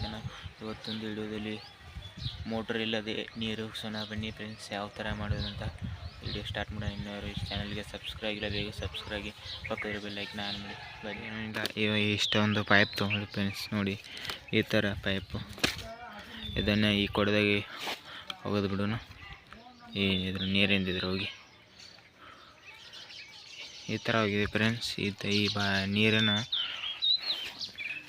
Channel ಇವತ್ತೊಂದು ವಿಡಿಯೋದಲ್ಲಿ motor ಇಲ್ಲದೆ ನೀರು ಸೊನ ಬನ್ನಿ ಫ್ರೆಂಡ್ಸ್ ಯಾವ ಥರ ಅಂತ ವಿಡಿಯೋ ಸ್ಟಾರ್ಟ್ ಮಾಡೋಣ. ಇನ್ನೂ ಈ ಚಾನಲ್ಗೆ ಸಬ್ಸ್ಕ್ರೈಬ್ ಇಲ್ಲ, ಬೇಗ ಸಬ್ಸ್ಕ್ರೈಬ್ ಪಕ್ಕದ ಬೆಲ್ ನಾನು ಮಾಡಿ. ಬನ್ನಿ. ಇಷ್ಟೊಂದು ಪೈಪ್ ತೊಗೊಂಡು ಫ್ರೆಂಡ್ಸ್ ನೋಡಿ, ಈ ಥರ ಪೈಪು ಇದನ್ನು ಈ ಕೊಡದಾಗೆ ಹೋಗೋದು ಬಿಡೋಣ. ಈ ಇದ್ರ ನೀರಿಂದಿದ್ರೆ ಹೋಗಿ. ಈ ಥರ ಹೋಗಿದೆ ಫ್ರೆಂಡ್ಸ್ ಈ ಬಾ ನೀರನ್ನು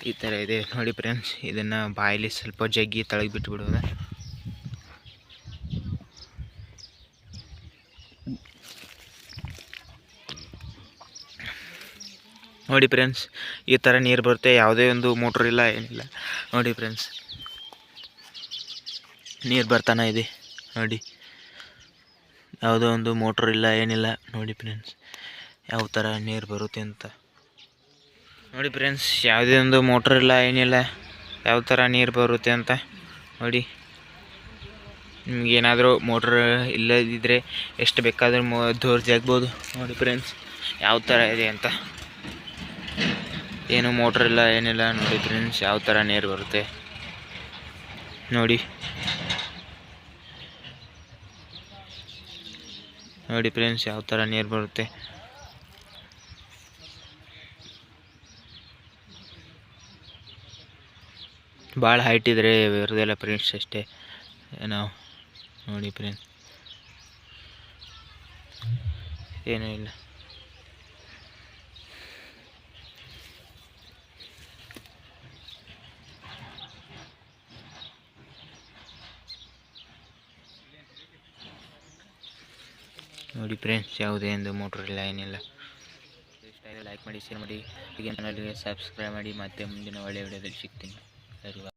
ಈ ಥರ ಇದೆ. ನೋಡಿ ಫ್ರೆಂಡ್ಸ್ ಇದನ್ನು ಬಾಯಲ್ಲಿ ಸ್ವಲ್ಪ ಜಗ್ಗಿ ತಳಗೆ ಬಿಟ್ಟು ಬಿಡೋದು ನೋಡಿ ಫ್ರೆಂಡ್ಸ್ ಈ ಥರ ನೀರು ಬರುತ್ತೆ. ಯಾವುದೇ ಒಂದು ಮೋಟ್ರ್ ಇಲ್ಲ, ಏನಿಲ್ಲ. ನೋಡಿ ಫ್ರೆಂಡ್ಸ್ ನೀರು ಬರ್ತಾನೆ ಇದೆ. ನೋಡಿ, ಯಾವುದೋ ಒಂದು ಮೋಟ್ರ್ ಇಲ್ಲ, ಏನಿಲ್ಲ. ನೋಡಿ ಫ್ರೆಂಡ್ಸ್ ಯಾವ ಥರ ನೀರು ಬರುತ್ತೆ ಅಂತ. ನೋಡಿ ಫ್ರೆಂಡ್ಸ್ ಯಾವುದೇ ಒಂದು ಮೋಟ್ರ್ ಇಲ್ಲ, ಏನಿಲ್ಲ, ಯಾವ ಥರ ನೀರು ಬರುತ್ತೆ ಅಂತ ನೋಡಿ. ನಿಮಗೇನಾದರೂ ಮೋಟ್ರ್ ಇಲ್ಲದಿದ್ದರೆ ಎಷ್ಟು ಬೇಕಾದರೂ ಮೋ ದೂರ ಆಗ್ಬೋದು. ನೋಡಿ ಫ್ರೆಂಡ್ಸ್ ಯಾವ ಥರ ಇದೆ ಅಂತ. ಏನು ಮೋಟ್ರ್ ಇಲ್ಲ, ಏನಿಲ್ಲ, ನೋಡಿ ಫ್ರೆಂಡ್ಸ್ ಯಾವ ಥರ ನೀರು ಬರುತ್ತೆ. ನೋಡಿ. ನೋಡಿ ಫ್ರೆಂಡ್ಸ್ ಯಾವ ಥರ ನೀರು ಬರುತ್ತೆ. ಭಾಳ ಹೈಟ್ ಇದ್ರೆ ಇರೋದಿಲ್ಲ ಪ್ರಿಂಟ್ಸ್ ಅಷ್ಟೇ. ನಾವು ನೋಡಿ ಫ್ರೆಂಡ್ಸ್ ಏನೂ ಇಲ್ಲ. ನೋಡಿ ಫ್ರೆಂಡ್ಸ್ ಯಾವುದೇ ಒಂದು ಮೋಟ್ರ್ ಇಲ್ಲ, ಏನಿಲ್ಲ. ಇಷ್ಟ ಲೈಕ್ ಮಾಡಿ ಶೇರ್ ಮಾಡಿ. ಈಗ ಚಾನಲ್ಗೆ ಸಬ್ಸ್ಕ್ರೈಬ್ ಮಾಡಿ. ಮತ್ತೆ ಮುಂದಿನ ಒಳ್ಳೆಯ ವಿಡಿಯೋದಲ್ಲಿ ಸಿಗ್ತೀನಿ. dari